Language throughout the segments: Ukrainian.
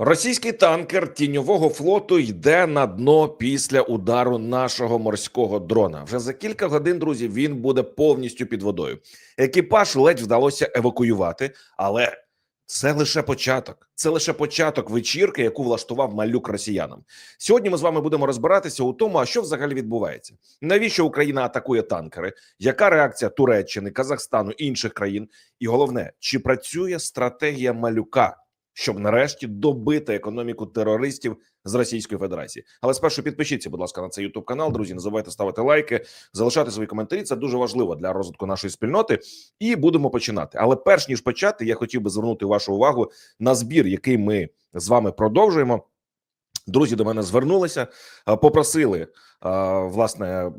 Російський танкер тіньового флоту йде на дно після удару нашого морського дрона. Вже за кілька годин, друзі, він буде повністю під водою. Екіпаж ледь вдалося евакуювати, але це лише початок. Це лише початок вечірки, яку влаштував малюк росіянам. Сьогодні ми з вами будемо розбиратися у тому, а що взагалі відбувається. Навіщо Україна атакує танкери? Яка реакція Туреччини, Казахстану інших країн? І головне, чи працює стратегія малюка? Щоб нарешті добити економіку терористів з Російської Федерації. Але спершу підпишіться, будь ласка, на цей Ютуб канал. Друзі, не забувайте ставити лайки, залишати свої коментарі. Це дуже важливо для розвитку нашої спільноти. І будемо починати. Але перш ніж почати, я хотів би звернути вашу увагу на збір, який ми з вами продовжуємо. Друзі до мене звернулися, е, попросили е, власне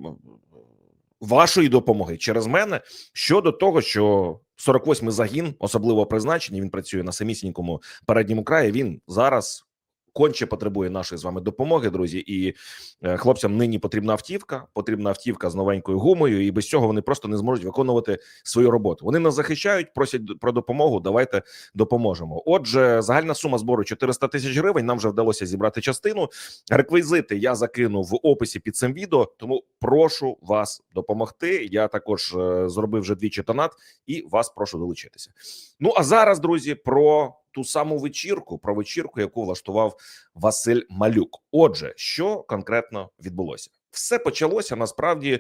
вашої допомоги через мене щодо того, що 48-й загін особливо призначення. Він працює на самісінькому передньому краї. Він зараз конче потребує нашої з вами допомоги, друзі. І е, хлопцям нині потрібна автівка, потрібна автівка з новенькою гумою, і без цього вони просто не зможуть виконувати свою роботу. Вони нас захищають, просять про допомогу. Давайте допоможемо. Отже, загальна сума збору 400 тисяч гривень. Нам вже вдалося зібрати частину. Реквізити я закину в описі під цим відео, тому прошу вас допомогти. Я також е, зробив вже двічі донат і вас прошу долучитися. Ну а зараз, друзі, про ту саму вечірку, про вечірку, яку влаштував Василь Малюк. Отже, що конкретно відбулося? Все почалося насправді.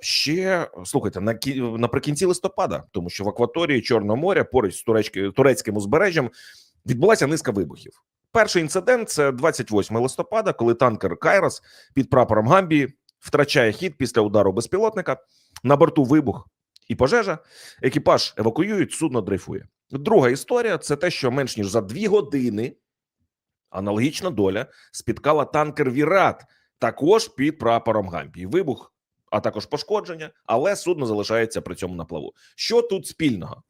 Ще слухайте на кі- наприкінці листопада, тому що в акваторії Чорного моря, поруч з турецьки, турецьким узбережжям, відбулася низка вибухів. Перший інцидент це 28 листопада, коли танкер Кайрос під прапором Гамбії втрачає хід після удару безпілотника. На борту вибух і пожежа. Екіпаж евакуюють, судно дрейфує. Друга історія це те, що менш ніж за дві години аналогічна доля спіткала танкер Вірат, також під прапором Гамбії. Вибух, а також пошкодження, але судно залишається при цьому на плаву. Що тут спільного?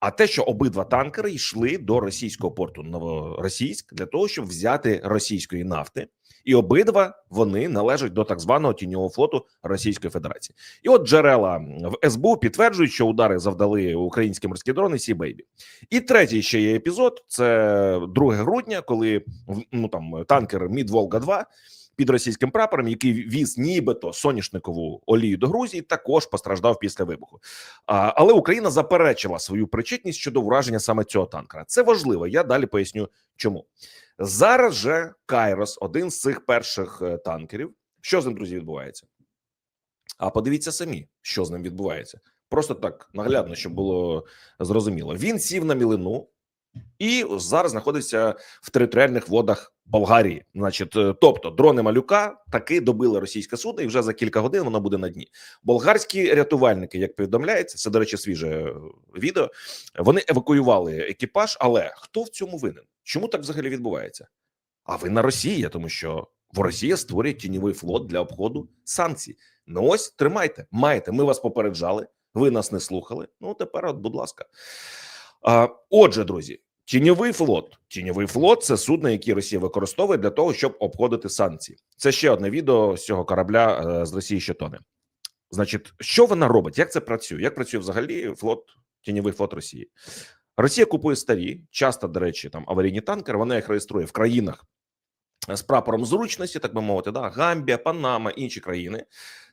А те, що обидва танкери йшли до російського порту Новоросійськ для того, щоб взяти російської нафти, і обидва вони належать до так званого тіньового флоту Російської Федерації. І от джерела в СБУ підтверджують, що удари завдали українські морські дрони Сі Бейбі. І третій ще є епізод: це 2 грудня, коли ну там танкер Мід Волга 2 під російським прапором, який віз нібито соняшникову олію до Грузії, також постраждав після вибуху. А, але Україна заперечила свою причетність щодо враження саме цього танкера. Це важливо. Я далі поясню, чому зараз же Кайрос, один з цих перших е, танкерів. Що з ним друзі відбувається? А подивіться самі, що з ним відбувається. Просто так наглядно, щоб було зрозуміло. Він сів на мілину і зараз знаходиться в територіальних водах Болгарії. Значить, е, тобто дрони малюка таки добили російське судно, і вже за кілька годин воно буде на дні. Болгарські рятувальники, як повідомляється, це до речі, свіже е, відео. Вони евакуювали екіпаж. Але хто в цьому винен? Чому так взагалі відбувається? А винна Росія, тому що в Росія створює тіньовий флот для обходу санкцій. Ну ось тримайте, маєте. Ми вас попереджали. Ви нас не слухали. Ну тепер, от, будь ласка. А, Отже, друзі, тіньовий флот. Тіньовий флот це судно, яке Росія використовує для того, щоб обходити санкції. Це ще одне відео з цього корабля е, з Росії, що тоне. Значить, що вона робить? Як це працює? Як працює взагалі флот, тіньовий флот Росії? Росія купує старі, часто, до речі, там аварійні танкери. Вона їх реєструє в країнах з прапором зручності, так би мовити, да, Гамбія, Панама, інші країни.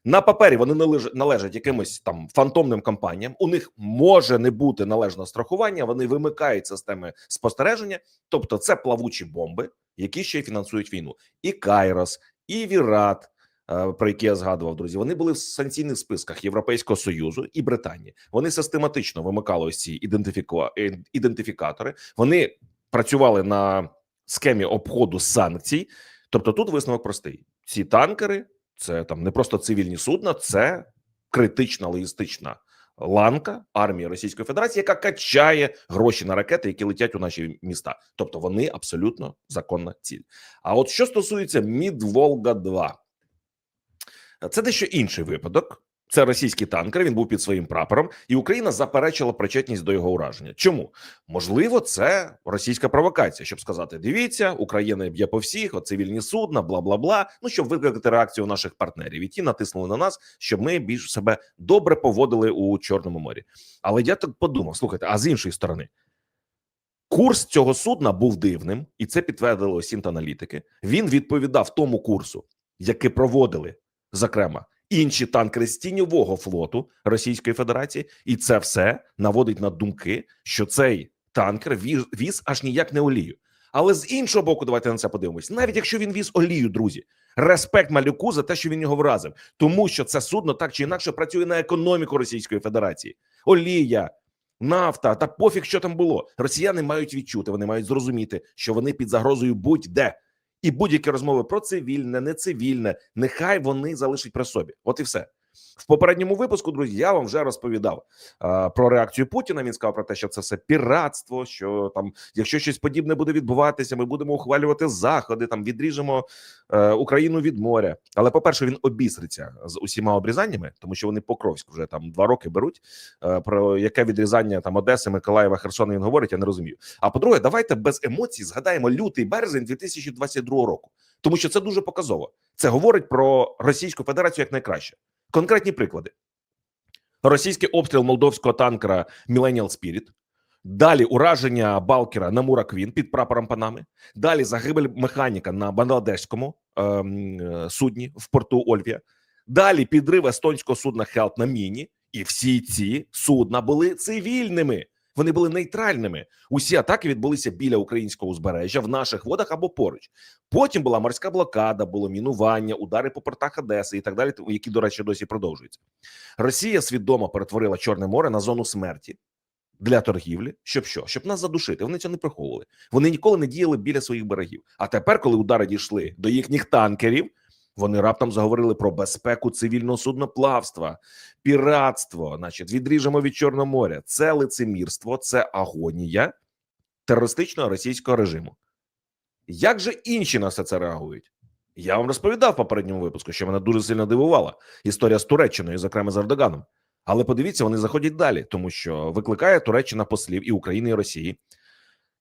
На папері вони належать, якимось там фантомним компаніям. У них може не бути належного страхування. Вони вимикають системи спостереження, тобто це плавучі бомби, які ще й фінансують війну. І Кайрос, і Вірат, е, про які я згадував, друзі. Вони були в санкційних списках Європейського союзу і Британії. Вони систематично вимикали ось ці ідентифіку... е, ідентифікатори. Вони працювали на схемі обходу санкцій. Тобто, тут висновок простий: ці танкери це там не просто цивільні судна, це критична логістична ланка армії Російської Федерації, яка качає гроші на ракети, які летять у наші міста. Тобто вони абсолютно законна ціль. А от що стосується Мідволга 2 це дещо інший випадок. Це російський танкер. Він був під своїм прапором, і Україна заперечила причетність до його ураження. Чому можливо, це російська провокація, щоб сказати: дивіться, Україна б'є по всіх, от цивільні судна, бла бла бла. Ну щоб викликати реакцію наших партнерів, і ті натиснули на нас, щоб ми більш себе добре поводили у Чорному морі. Але я так подумав: слухайте, а з іншої сторони, Курс цього судна був дивним, і це підтвердили сінт-аналітики. Він відповідав тому курсу, який проводили, зокрема, інші танкери з тіньового флоту Російської Федерації, і це все наводить на думки, що цей танкер віз, віз аж ніяк не олію. Але з іншого боку, давайте на це подивимось. Навіть якщо він віз олію, друзі, респект малюку за те, що він його вразив, тому що це судно так чи інакше працює на економіку Російської Федерації. Олія, нафта та пофіг, що там було. Росіяни мають відчути, вони мають зрозуміти, що вони під загрозою будь-де. І будь-які розмови про цивільне, не цивільне, нехай вони залишать при собі. От і все. В попередньому випуску, друзі, я вам вже розповідав а, про реакцію Путіна. Він сказав про те, що це все піратство. Що там, якщо щось подібне буде відбуватися, ми будемо ухвалювати заходи. Там відріжемо е, Україну від моря. Але по перше, він обісриться з усіма обрізаннями, тому що вони Покровськ вже там два роки беруть. Е, про яке відрізання там Одеси, Миколаєва, Херсона він говорить, я не розумію. А по-друге, давайте без емоцій згадаємо лютий березень 2022 року, тому що це дуже показово. Це говорить про Російську Федерацію як найкраще. Конкретні приклади: російський обстріл молдовського танкера Millennial Spirit, далі ураження Балкера на Мураквін під прапором Панами, далі загибель механіка на Бангладешському ем, е, судні в порту Ольвія, далі підрив естонського судна Хелп на міні, і всі ці судна були цивільними. Вони були нейтральними. Усі атаки відбулися біля українського узбережжя в наших водах або поруч. Потім була морська блокада, було мінування, удари по портах Одеси і так далі, які, до речі, досі продовжуються. Росія свідомо перетворила Чорне море на зону смерті для торгівлі. Щоб що? Щоб нас задушити. Вони цього не приховували. Вони ніколи не діяли біля своїх берегів. А тепер, коли удари дійшли до їхніх танкерів, вони раптом заговорили про безпеку цивільного судноплавства, піратство. Значить, відріжемо від Чорного моря. Це лицемірство, це агонія терористичного російського режиму. Як же інші на все це реагують? Я вам розповідав в попередньому випуску, що мене дуже сильно дивувала історія з Туреччиною, зокрема з Ердоганом. Але подивіться, вони заходять далі, тому що викликає Туреччина послів і України, і Росії,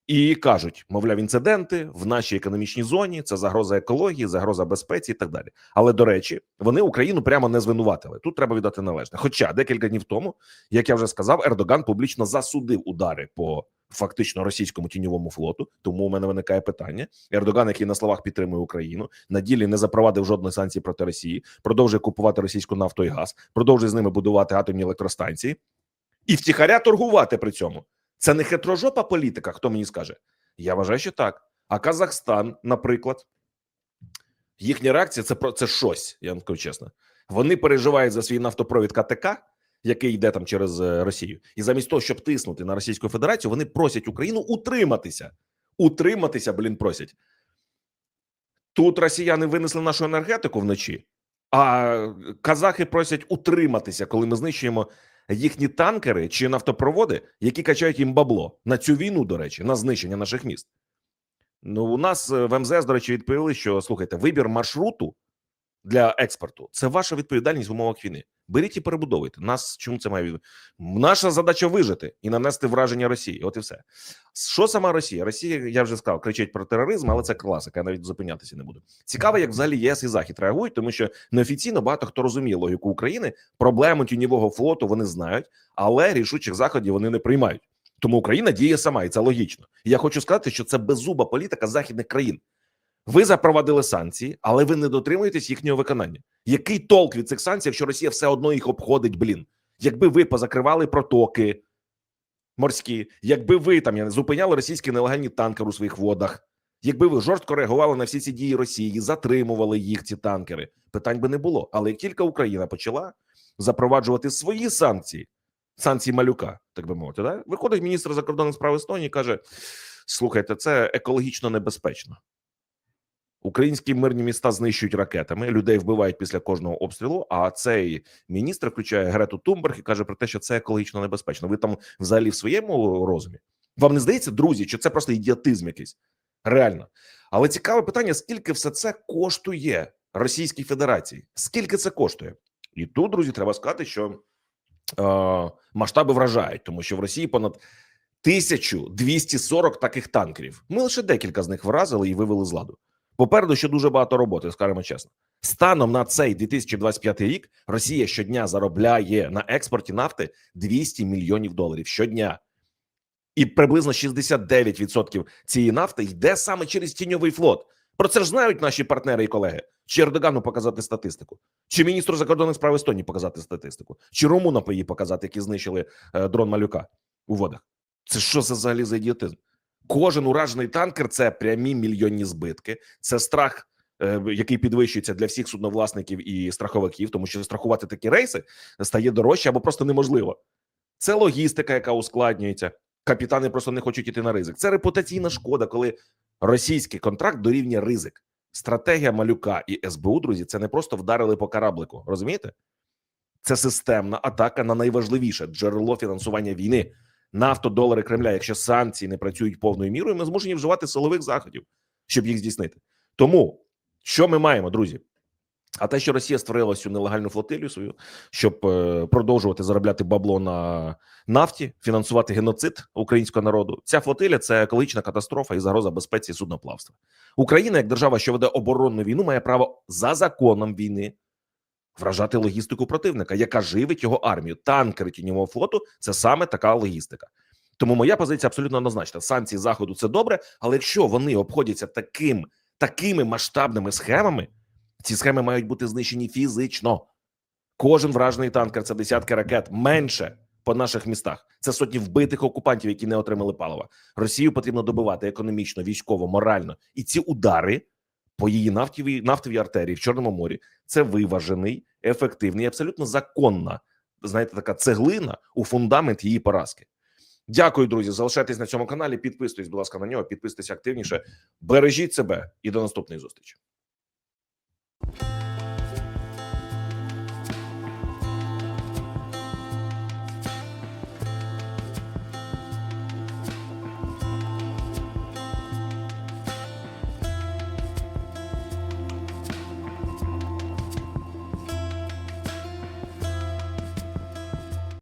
і кажуть, мовляв, інциденти в нашій економічній зоні це загроза екології, загроза безпеці і так далі. Але до речі, вони Україну прямо не звинуватили. Тут треба віддати належне. Хоча декілька днів тому, як я вже сказав, Ердоган публічно засудив удари по фактично російському тіньовому флоту. Тому у мене виникає питання: Ердоган, який на словах підтримує Україну, на ділі не запровадив жодної санкції проти Росії, продовжує купувати російську нафту і газ, продовжує з ними будувати атомні електростанції і втіхаря торгувати при цьому. Це не хитрожопа політика, хто мені скаже? Я вважаю, що так. А Казахстан, наприклад, їхня реакція це про це щось. Я вам скажу чесно. Вони переживають за свій нафтопровід КТК, який йде там через е, Росію, і замість того, щоб тиснути на Російську Федерацію, вони просять Україну утриматися. Утриматися, блін, просять. Тут росіяни винесли нашу енергетику вночі, а казахи просять утриматися, коли ми знищуємо їхні танкери чи нафтопроводи, які качають їм бабло на цю війну, до речі, на знищення наших міст. Ну, у нас е, в МЗС, до речі, відповіли, що слухайте, вибір маршруту для експорту це ваша відповідальність в умовах війни. Беріть і перебудовуйте. Нас чому це має від... Наша задача вижити і нанести враження Росії. От і все. Що сама Росія? Росія, я вже сказав, кричить про тероризм, але це класика. Я навіть зупинятися не буду. Цікаво, як взагалі ЄС і Захід реагують, тому що неофіційно багато хто розуміє логіку України. Проблему тіньового флоту вони знають, але рішучих заходів вони не приймають. Тому Україна діє сама, і це логічно. Я хочу сказати, що це беззуба політика західних країн. Ви запровадили санкції, але ви не дотримуєтесь їхнього виконання. Який толк від цих санкцій, якщо Росія все одно їх обходить? Блін, якби ви позакривали протоки морські, якби ви там я не зупиняли російські нелегальні танкери у своїх водах, якби ви жорстко реагували на всі ці дії Росії, затримували їх ці танкери, питань би не було. Але як тільки Україна почала запроваджувати свої санкції, санкції малюка, так би мовити, да? виходить міністр закордонних справ Естонії і каже: слухайте, це екологічно небезпечно. Українські мирні міста знищують ракетами, людей вбивають після кожного обстрілу. А цей міністр включає Грету Тумберг і каже про те, що це екологічно небезпечно. Ви там взагалі в своєму розумі? Вам не здається, друзі, що це просто ідіотизм якийсь реально? Але цікаве питання: скільки все це коштує Російській Федерації? Скільки це коштує? І тут, друзі, треба сказати, що е, масштаби вражають, тому що в Росії понад 1240 таких танкерів. Ми лише декілька з них вразили і вивели з ладу. Попереду ще дуже багато роботи, скажемо чесно. Станом на цей 2025 рік Росія щодня заробляє на експорті нафти 200 мільйонів доларів щодня. і приблизно 69% цієї нафти йде саме через тіньовий флот. Про це ж знають наші партнери і колеги. Чи Ердогану показати статистику, чи міністру закордонних справ Естонії показати статистику, чи Румунам її показати, які знищили е, дрон малюка у водах. Це що це взагалі за ідіотизм? Кожен уражений танкер це прямі мільйонні збитки, це страх, е, який підвищується для всіх судновласників і страховиків, тому що страхувати такі рейси стає дорожче або просто неможливо. Це логістика, яка ускладнюється. Капітани просто не хочуть іти на ризик. Це репутаційна шкода, коли російський контракт дорівнює ризик. Стратегія малюка і СБУ, друзі, це не просто вдарили по кораблику. Розумієте? Це системна атака на найважливіше джерело фінансування війни. Нафтодолари Кремля. Якщо санкції не працюють повною мірою, ми змушені вживати силових заходів, щоб їх здійснити. Тому що ми маємо, друзі? А те, що Росія створила цю нелегальну флотилію свою, щоб е, продовжувати заробляти бабло на нафті, фінансувати геноцид українського народу, ця флотиля це екологічна катастрофа і загроза безпеці судноплавства. Україна, як держава, що веде оборонну війну, має право за законом війни вражати логістику противника, яка живить його армію. Танкери тіньового флоту це саме така логістика. Тому моя позиція абсолютно однозначна. Санкції заходу це добре, але якщо вони обходяться таким такими масштабними схемами, ці схеми мають бути знищені фізично. Кожен вражений танкер це десятки ракет менше по наших містах. Це сотні вбитих окупантів, які не отримали палива. Росію потрібно добивати економічно, військово, морально. І ці удари по її нафтовій нафтовій артерії в Чорному морі це виважений, ефективний, абсолютно законна. Знаєте, така цеглина у фундамент її поразки. Дякую, друзі. Залишайтесь на цьому каналі. Підписуйтесь, будь ласка, на нього. Підписуйтесь активніше. Бережіть себе і до наступної зустрічі.